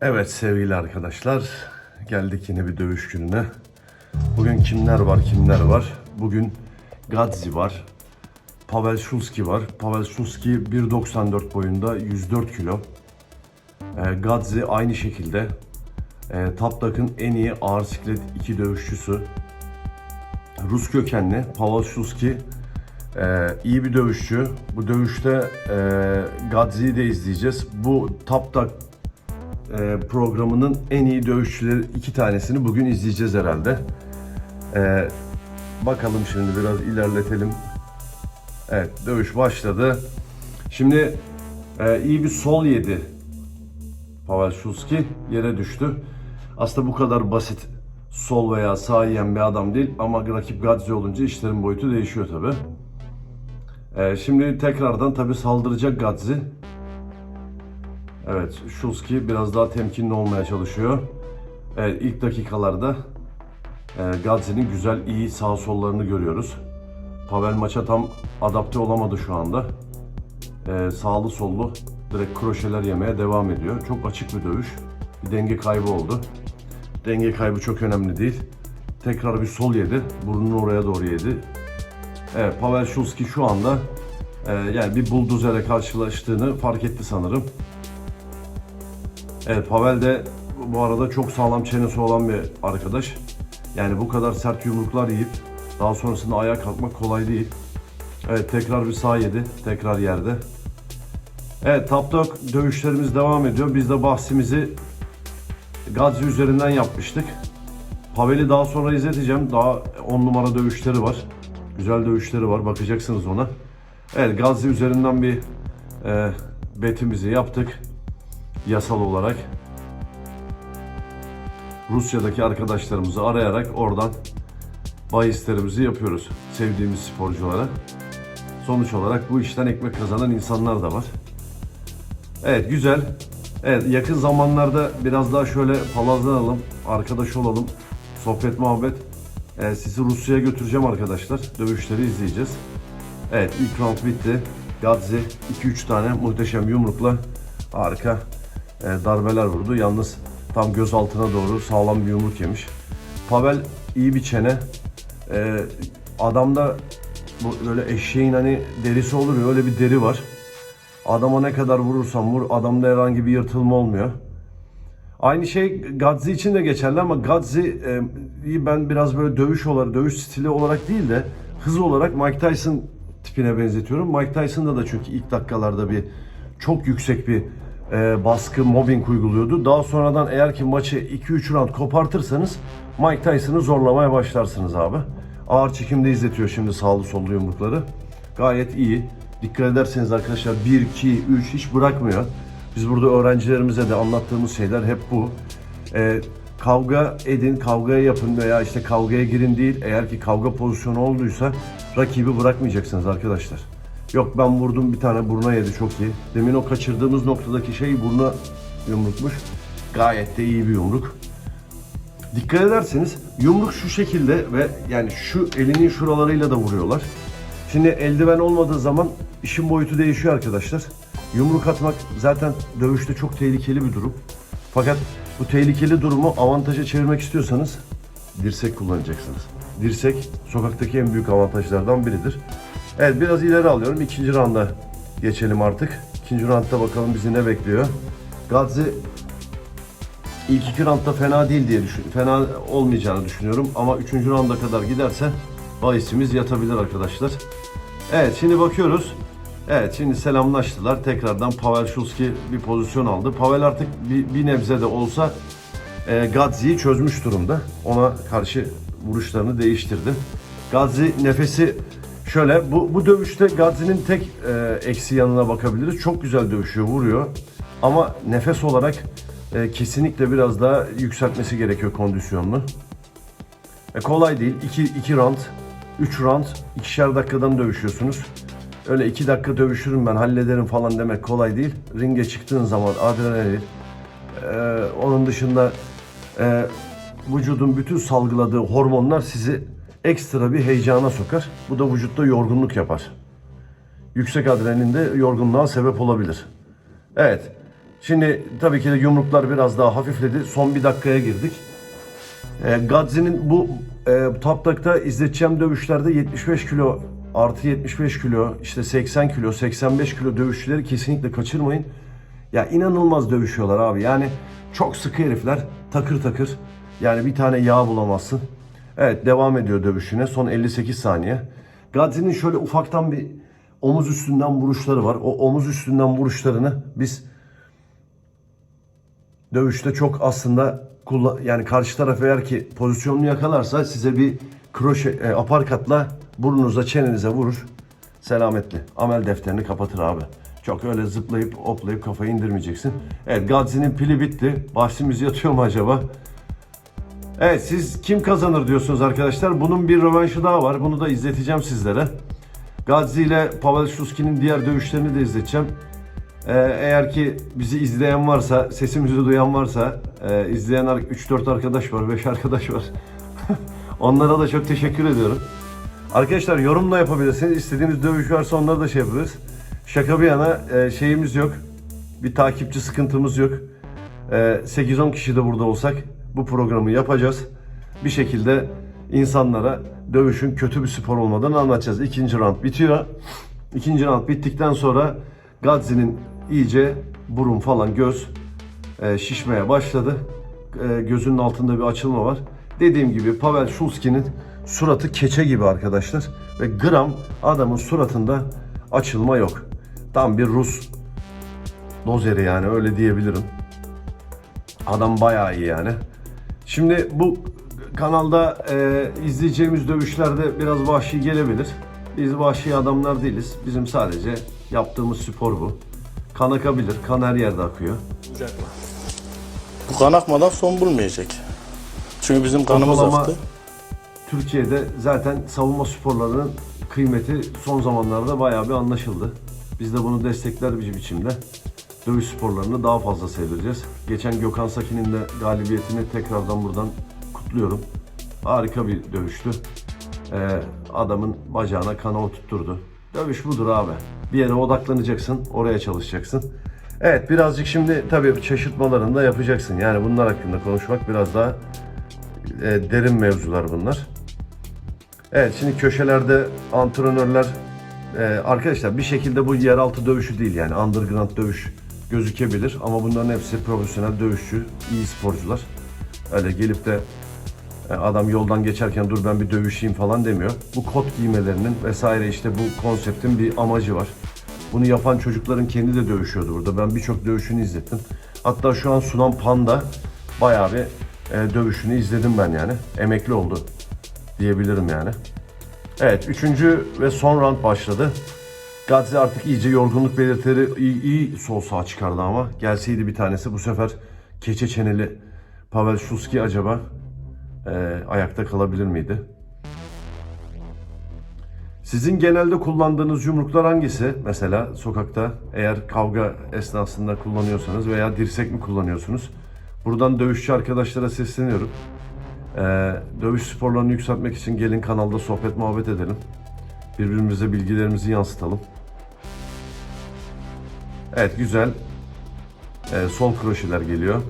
Evet sevgili arkadaşlar, geldik yine bir dövüş gününe. Bugün kimler var, kimler var? Bugün Gadzi var, Pavel Şulski var. Pavel Şulski 1.94 boyunda, 104 kilo. Ee, Gadzi aynı şekilde. Ee, Taptak'ın en iyi ağır siklet iki dövüşçüsü. Rus kökenli Pavel Şulski ee, iyi bir dövüşçü. Bu dövüşte e, Gadzi'yi de izleyeceğiz. Bu Taptak e, programının en iyi dövüşçüleri iki tanesini bugün izleyeceğiz herhalde. E, bakalım şimdi biraz ilerletelim. Evet dövüş başladı. Şimdi e, iyi bir sol yedi. Pavel Şulski yere düştü. Aslında bu kadar basit sol veya sağ yiyen bir adam değil ama rakip Gadzi olunca işlerin boyutu değişiyor tabi. E, şimdi tekrardan tabi saldıracak Gadzi. Evet, Şulski biraz daha temkinli olmaya çalışıyor. Evet, ilk dakikalarda e, Gadzi'nin güzel, iyi sağ sollarını görüyoruz. Pavel maça tam adapte olamadı şu anda. E, sağlı sollu direkt kroşeler yemeye devam ediyor. Çok açık bir dövüş. Bir denge kaybı oldu. Denge kaybı çok önemli değil. Tekrar bir sol yedi. Burnunu oraya doğru yedi. Evet, Pavel Şulski şu anda e, yani bir buldozere karşılaştığını fark etti sanırım. Evet Pavel de bu arada çok sağlam çenesi olan bir arkadaş. Yani bu kadar sert yumruklar yiyip daha sonrasında ayağa kalkmak kolay değil. Evet tekrar bir sağ yedi. Tekrar yerde. Evet Top Dog dövüşlerimiz devam ediyor. Biz de bahsimizi Gazi üzerinden yapmıştık. Pavel'i daha sonra izleteceğim. Daha 10 numara dövüşleri var. Güzel dövüşleri var. Bakacaksınız ona. Evet Gazi üzerinden bir e, betimizi yaptık yasal olarak Rusya'daki arkadaşlarımızı arayarak oradan bahislerimizi yapıyoruz sevdiğimiz sporculara. Sonuç olarak bu işten ekmek kazanan insanlar da var. Evet güzel. Evet yakın zamanlarda biraz daha şöyle palazlanalım, arkadaş olalım, sohbet muhabbet. Ee, sizi Rusya'ya götüreceğim arkadaşlar. Dövüşleri izleyeceğiz. Evet ilk round bitti. Gadzi 2-3 tane muhteşem yumrukla harika darbeler vurdu. Yalnız tam göz altına doğru sağlam bir yumruk yemiş. Pavel iyi bir çene. E, adamda böyle eşeğin hani derisi olur ya öyle bir deri var. Adama ne kadar vurursan vur adamda herhangi bir yırtılma olmuyor. Aynı şey Gadzi için de geçerli ama Gadzi'yi ben biraz böyle dövüş olarak, dövüş stili olarak değil de hız olarak Mike Tyson tipine benzetiyorum. Mike Tyson'da da çünkü ilk dakikalarda bir çok yüksek bir e, baskı, mobbing uyguluyordu. Daha sonradan eğer ki maçı 2-3 round kopartırsanız Mike Tyson'ı zorlamaya başlarsınız abi. Ağır çekimde izletiyor şimdi sağlı sollu yumrukları. Gayet iyi. Dikkat ederseniz arkadaşlar 1, 2, 3 hiç bırakmıyor. Biz burada öğrencilerimize de anlattığımız şeyler hep bu. E, kavga edin, kavgaya yapın veya işte kavgaya girin değil. Eğer ki kavga pozisyonu olduysa rakibi bırakmayacaksınız arkadaşlar. Yok ben vurdum bir tane buruna yedi çok iyi. Demin o kaçırdığımız noktadaki şey buruna yumrukmuş. Gayet de iyi bir yumruk. Dikkat ederseniz yumruk şu şekilde ve yani şu elinin şuralarıyla da vuruyorlar. Şimdi eldiven olmadığı zaman işin boyutu değişiyor arkadaşlar. Yumruk atmak zaten dövüşte çok tehlikeli bir durum. Fakat bu tehlikeli durumu avantaja çevirmek istiyorsanız dirsek kullanacaksınız. Dirsek sokaktaki en büyük avantajlardan biridir. Evet biraz ileri alıyorum. İkinci rounda geçelim artık. İkinci roundda bakalım bizi ne bekliyor. Gadzi ilk iki roundda fena değil diye düşün, fena olmayacağını düşünüyorum. Ama üçüncü rounda kadar giderse bahisimiz yatabilir arkadaşlar. Evet şimdi bakıyoruz. Evet şimdi selamlaştılar. Tekrardan Pavel Şulski bir pozisyon aldı. Pavel artık bir, bir nebze de olsa e, Gadzi'yi çözmüş durumda. Ona karşı vuruşlarını değiştirdi. Gadzi nefesi şöyle bu, bu dövüşte Gadzi'nin tek e, eksi yanına bakabiliriz. Çok güzel dövüşüyor, vuruyor. Ama nefes olarak e, kesinlikle biraz daha yükseltmesi gerekiyor kondisyonunu. E, kolay değil. 2 2 round, 3 round, ikişer dakikadan dövüşüyorsunuz. Öyle 2 dakika dövüşürüm ben hallederim falan demek kolay değil. Ringe çıktığın zaman adrenalin, e, onun dışında e, vücudun bütün salgıladığı hormonlar sizi ekstra bir heyecana sokar. Bu da vücutta yorgunluk yapar. Yüksek adrenalin de yorgunluğa sebep olabilir. Evet. Şimdi tabii ki de yumruklar biraz daha hafifledi. Son bir dakikaya girdik. E, Gadzi'nin bu e, Taptak'ta izleteceğim dövüşlerde 75 kilo artı 75 kilo işte 80 kilo 85 kilo dövüşçüleri kesinlikle kaçırmayın. Ya inanılmaz dövüşüyorlar abi. Yani çok sıkı herifler takır takır. Yani bir tane yağ bulamazsın. Evet devam ediyor dövüşüne. Son 58 saniye. Gadzi'nin şöyle ufaktan bir omuz üstünden vuruşları var. O omuz üstünden vuruşlarını biz dövüşte çok aslında kullan yani karşı taraf eğer ki pozisyonunu yakalarsa size bir kroşe e, aparkatla burnunuza çenenize vurur. Selametli. Amel defterini kapatır abi. Çok öyle zıplayıp hoplayıp kafayı indirmeyeceksin. Evet Gadzi'nin pili bitti. Başımız yatıyor mu acaba? Evet siz kim kazanır diyorsunuz arkadaşlar. Bunun bir rövanşı daha var. Bunu da izleteceğim sizlere. Gadzi ile Pavel Şuski'nin diğer dövüşlerini de izleteceğim. Ee, eğer ki bizi izleyen varsa, sesimizi duyan varsa, e, izleyen 3-4 arkadaş var, 5 arkadaş var. Onlara da çok teşekkür ediyorum. Arkadaşlar yorum da yapabilirsiniz. İstediğiniz dövüş varsa onları da şey yapabiliriz. Şaka bir yana e, şeyimiz yok. Bir takipçi sıkıntımız yok. E, 8-10 kişi de burada olsak bu programı yapacağız. Bir şekilde insanlara dövüşün kötü bir spor olmadığını anlatacağız. İkinci round bitiyor. İkinci round bittikten sonra Gadzi'nin iyice burun falan göz e, şişmeye başladı. E, gözünün altında bir açılma var. Dediğim gibi Pavel Şulski'nin suratı keçe gibi arkadaşlar. Ve gram adamın suratında açılma yok. Tam bir Rus dozeri yani öyle diyebilirim. Adam bayağı iyi yani. Şimdi bu kanalda e, izleyeceğimiz dövüşlerde biraz vahşi gelebilir. Biz vahşi adamlar değiliz. Bizim sadece yaptığımız spor bu. Kan akabilir. Kan her yerde akıyor. Bu kan akmadan son bulmayacak. Çünkü bizim kanımız Ortalama aktı. Türkiye'de zaten savunma sporlarının kıymeti son zamanlarda bayağı bir anlaşıldı. Biz de bunu destekler bir biçimde dövüş sporlarını daha fazla seyredeceğiz. Geçen Gökhan Sakin'in de galibiyetini tekrardan buradan kutluyorum. Harika bir dövüştü. Ee, adamın bacağına kana oturtturdu. Dövüş budur abi. Bir yere odaklanacaksın, oraya çalışacaksın. Evet birazcık şimdi tabii şaşırtmalarını da yapacaksın. Yani bunlar hakkında konuşmak biraz daha e, derin mevzular bunlar. Evet şimdi köşelerde antrenörler e, arkadaşlar bir şekilde bu yeraltı dövüşü değil yani underground dövüş gözükebilir ama bunların hepsi profesyonel dövüşçü, iyi sporcular. Öyle gelip de e, adam yoldan geçerken dur ben bir dövüşeyim falan demiyor. Bu kot giymelerinin vesaire işte bu konseptin bir amacı var. Bunu yapan çocukların kendi de dövüşüyordu burada. Ben birçok dövüşünü izlettim. Hatta şu an Sunan Panda bayağı bir e, dövüşünü izledim ben yani. Emekli oldu diyebilirim yani. Evet, üçüncü ve son round başladı. Gadzi artık iyice yorgunluk belirtileri iyi, iyi sol sağ çıkardı ama gelseydi bir tanesi bu sefer keçe çeneli Pavel Şuski acaba e, ayakta kalabilir miydi? Sizin genelde kullandığınız yumruklar hangisi? Mesela sokakta eğer kavga esnasında kullanıyorsanız veya dirsek mi kullanıyorsunuz? Buradan dövüşçü arkadaşlara sesleniyorum. Ee, dövüş sporlarını yükseltmek için gelin kanalda sohbet muhabbet edelim. Birbirimize bilgilerimizi yansıtalım. Evet güzel. Ee, sol kroşeler geliyor.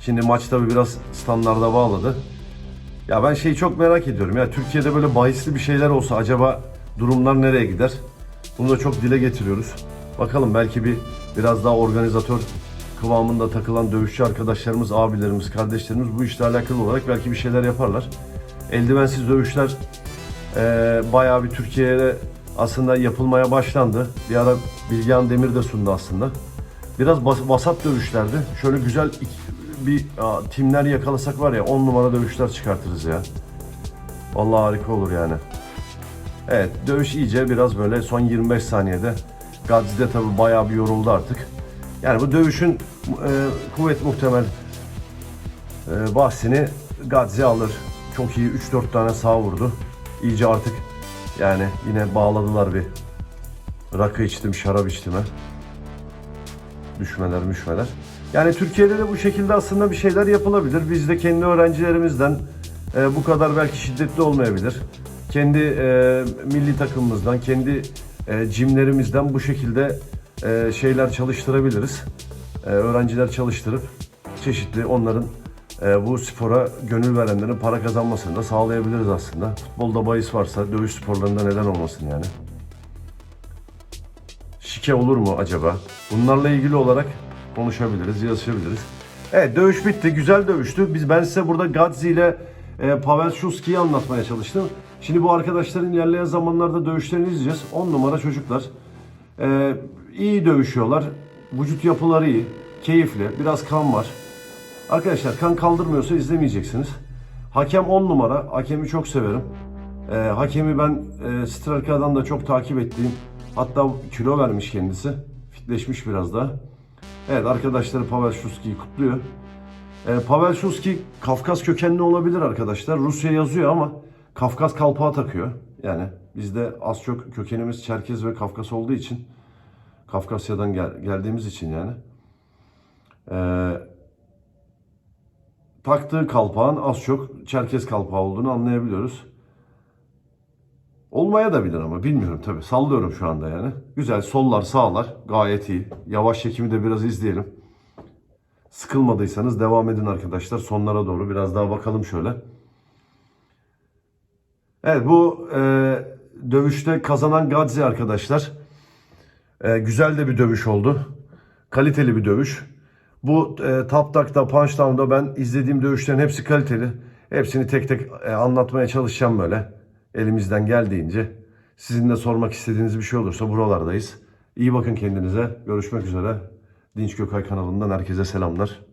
Şimdi maç tabi biraz standarda bağladı. Ya ben şeyi çok merak ediyorum. Ya Türkiye'de böyle bahisli bir şeyler olsa acaba durumlar nereye gider? Bunu da çok dile getiriyoruz. Bakalım belki bir biraz daha organizatör kıvamında takılan dövüşçü arkadaşlarımız, abilerimiz, kardeşlerimiz bu işle alakalı olarak belki bir şeyler yaparlar. Eldivensiz dövüşler eee bayağı bir Türkiye'de aslında yapılmaya başlandı. Bir ara Bilgehan Demir de sundu aslında. Biraz bas, vasat dövüşlerdi. Şöyle güzel bir aa, timler yakalasak var ya 10 numara dövüşler çıkartırız ya. Vallahi harika olur yani. Evet dövüş iyice biraz böyle son 25 saniyede. Gadzi de tabi bayağı bir yoruldu artık. Yani bu dövüşün e, kuvvet muhtemel e, bahsini Gadzi alır. Çok iyi 3-4 tane sağ vurdu. İyice artık yani yine bağladılar bir rakı içtim, şarap içtime. Düşmeler, müşmeler. Yani Türkiye'de de bu şekilde aslında bir şeyler yapılabilir. Biz de kendi öğrencilerimizden e, bu kadar belki şiddetli olmayabilir. Kendi e, milli takımımızdan, kendi e, cimlerimizden bu şekilde e, şeyler çalıştırabiliriz. E, öğrenciler çalıştırıp çeşitli onların bu spora gönül verenlerin para kazanmasını da sağlayabiliriz aslında. Futbolda bahis varsa dövüş sporlarında neden olmasın yani. Şike olur mu acaba? Bunlarla ilgili olarak konuşabiliriz, yazışabiliriz. Evet dövüş bitti. Güzel dövüştü. Biz ben size burada Gadzi ile e, Pavel Şuski'yi anlatmaya çalıştım. Şimdi bu arkadaşların ilerleyen zamanlarda dövüşlerini izleyeceğiz. 10 numara çocuklar. E, iyi dövüşüyorlar. Vücut yapıları iyi. Keyifli. Biraz kan var. Arkadaşlar kan kaldırmıyorsa izlemeyeceksiniz. Hakem 10 numara. Hakemi çok severim. Ee, hakemi ben e, Strelka'dan da çok takip ettiğim. Hatta kilo vermiş kendisi. Fitleşmiş biraz daha. Evet arkadaşları Pavel Şuski'yi kutluyor. Ee, Pavel Şuski Kafkas kökenli olabilir arkadaşlar. Rusya yazıyor ama Kafkas kalpağı takıyor. Yani bizde az çok kökenimiz Çerkez ve Kafkas olduğu için Kafkasya'dan gel- geldiğimiz için yani. Ee, taktığı kalpağın az çok Çerkez kalpağı olduğunu anlayabiliyoruz. Olmaya da bilir ama bilmiyorum tabii. Sallıyorum şu anda yani. Güzel sollar sağlar gayet iyi. Yavaş çekimi de biraz izleyelim. Sıkılmadıysanız devam edin arkadaşlar. Sonlara doğru biraz daha bakalım şöyle. Evet bu e, dövüşte kazanan Gadzi arkadaşlar. E, güzel de bir dövüş oldu. Kaliteli bir dövüş. Bu e, Top Dog'da, Punch Down'da ben izlediğim dövüşlerin hepsi kaliteli. Hepsini tek tek e, anlatmaya çalışacağım böyle. Elimizden geldiğince. Sizin de sormak istediğiniz bir şey olursa buralardayız. İyi bakın kendinize. Görüşmek üzere. Dinç Gökay kanalından herkese selamlar.